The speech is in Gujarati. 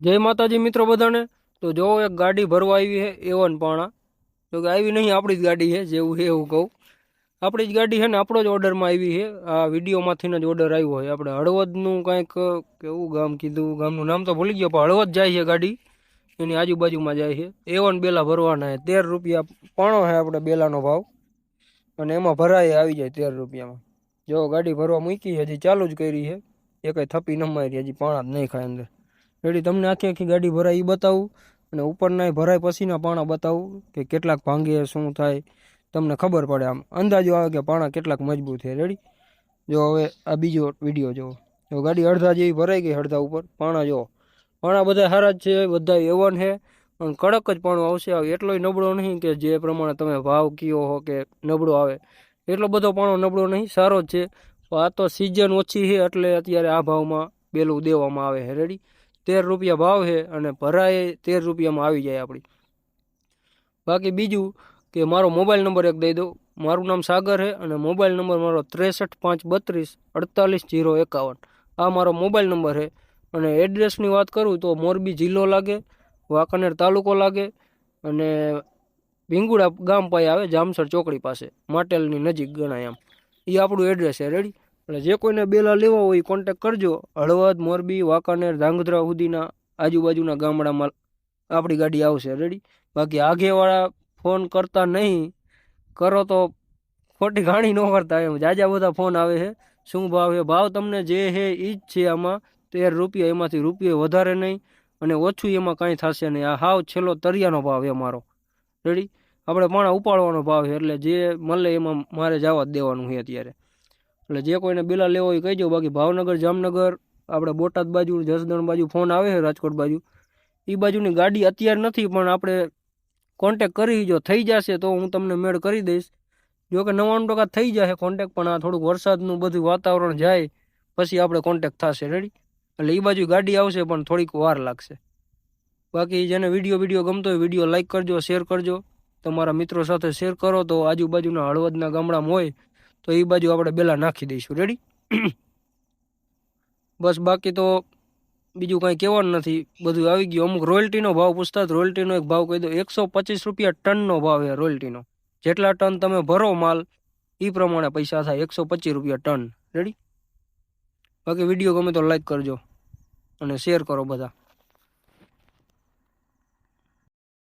જય માતાજી મિત્રો બધાને. તો જો એક ગાડી ભરવા આવી છે એવન પાણા. જો કે આવી નહીં, આપણી જ ગાડી છે, જેવું છે એવું કહું. આપણી જ ગાડી છે ને, આપણો જ ઓર્ડરમાં આવી છે. આ વિડીયોમાંથી જ ઓર્ડર આવ્યો હોય આપણે હળવદનું કાંઈક કેવું ગામ કીધું, ગામનું નામ તો ભૂલી ગયો, પણ હળવદ જાય છે ગાડી. એની આજુબાજુમાં જાય છે. એવન બેલા ભરવાના છે, તેર રૂપિયા પાણો છે આપણે બેલાનો ભાવ. અને એમાં ભરાય આવી જાય તેર રૂપિયામાં. જો ગાડી ભરવા મૂકી હજી ચાલુ જ કરી છે. એ કંઈ થપી ન મારી, હજી પાણા જ નહીં ખાય અંદર. રેડી, તમને આખી આખી ગાડી ભરાય એ બતાવું. અને ઉપરના ભરાય પછીના પાણા બતાવું કે કેટલાક ભાંગે શું થાય, તમને ખબર પડે આમ. અંદાજો આવે કે પાણા કેટલાક મજબૂત છે. રેડી? જો હવે આ બીજો વીડિયો જુઓ જો ગાડી અડધા જેવી ભરાઈ ગઈ અડધા ઉપર. પાણા જુઓ પાણા બધા સારા જ છે બધા એવન છે. પણ કડક જ પાણું આવશે. આવે એટલોય નબળો નહીં કે જે પ્રમાણે તમે ભાવ કયો હો કે નબળો આવે. એટલો બધો પાણો નબળો નહીં, સારો જ છે. આ તો સિઝન ઓછી છે એટલે અત્યારે આ ભાવમાં બેલું દેવામાં આવે છે. રેડી? તેર રૂપિયા ભાવ છે અને ભરાય તેર રૂપિયામાં આવી જાય આપણી. બાકી બીજું કે મારો મોબાઈલ નંબર એક દઈ દો મારું નામ સાગર છે અને મોબાઈલ નંબર મારો ત્રેસઠ પાંચ બત્રીસ અડતાલીસ જીરો એકાવન. આ મારો મોબાઈલ નંબર છે અને એડ્રેસની વાત કરું તો મોરબી જિલ્લો લાગે, વાંકાનેર તાલુકો લાગે અને ભીંગુડા ગામ પાસે આવે, જામસર ચોકડી પાસે, માટેલની નજીક ગણાય આમ. એ આપણું એડ્રેસ છે. રેડી એટલે જે કોઈને બેલા લેવા હોય કોન્ટેક કરજો. હળવદ, મોરબી, વાંકાનેર, ધાંગધ્રા સુધીના આજુબાજુના ગામડામાં આપણી ગાડી આવશે. રેડી બાકી આગેવાળા ફોન કરતા નહીં. કરો તો ખોટી ઘાણી ન કરતા એમ. જાજા બધા ફોન આવે છે. શું ભાવ છે? ભાવ તમને જે છે એ જ છે આમાં. તેર રૂપિયા એમાંથી રૂપિયો વધારે નહીં અને ઓછું એમાં કાંઈ થશે નહીં. આ હાવ છેલ્લો તરિયાનો ભાવ છે મારો. રેડી આપણે પાણા ઉપાડવાનો ભાવ છે. એટલે જે મળે એમાં મારે જવા જ દેવાનું છે અત્યારે. એટલે જે કોઈને બેલા લેવો હોય કહીજો. બાકી ભાવનગર, જામનગર, આપણે બોટાદ બાજુ, જસદણ બાજુ ફોન આવે છે રાજકોટ બાજુ. એ બાજુની ગાડી અત્યારે નથી, પણ આપણે કોન્ટેક કરી જો થઈ જશે તો હું તમને મેળ કરી દઈશ. જો કે ટકા થઈ જશે કોન્ટેક પણ આ થોડુંક વરસાદનું બધું વાતાવરણ જાય, પછી આપણે કોન્ટેક થશે. રેડી એટલે એ બાજુ ગાડી આવશે, પણ થોડીક વાર લાગશે. બાકી જેને વીડિયો વીડિયો ગમતો હોય વીડિયો લાઈક કરજો શેર કરજો. તમારા મિત્રો સાથે શેર કરો તો આજુબાજુના હળવદના ગામડામાં હોય તો એ બાજુ આપણે બેલા નાખી દઈશું. રેડી બસ બાકી તો બીજું કાંઈ કહેવાનું નથી. બધું આવી ગયું. અમુક રોયલ્ટીનો ભાવ પૂછતા રોયલ્ટીનો એક ભાવ કહી દો. એકસો પચીસ રૂપિયા ટનનો ભાવ છે રોયલ્ટીનો. જેટલા ટન તમે ભરો માલ એ પ્રમાણે પૈસા થાય એકસો પચીસ રૂપિયા ટન. રેડી બાકી વીડિયો ગમે તો લાઈક કરજો અને શેર કરો બધા.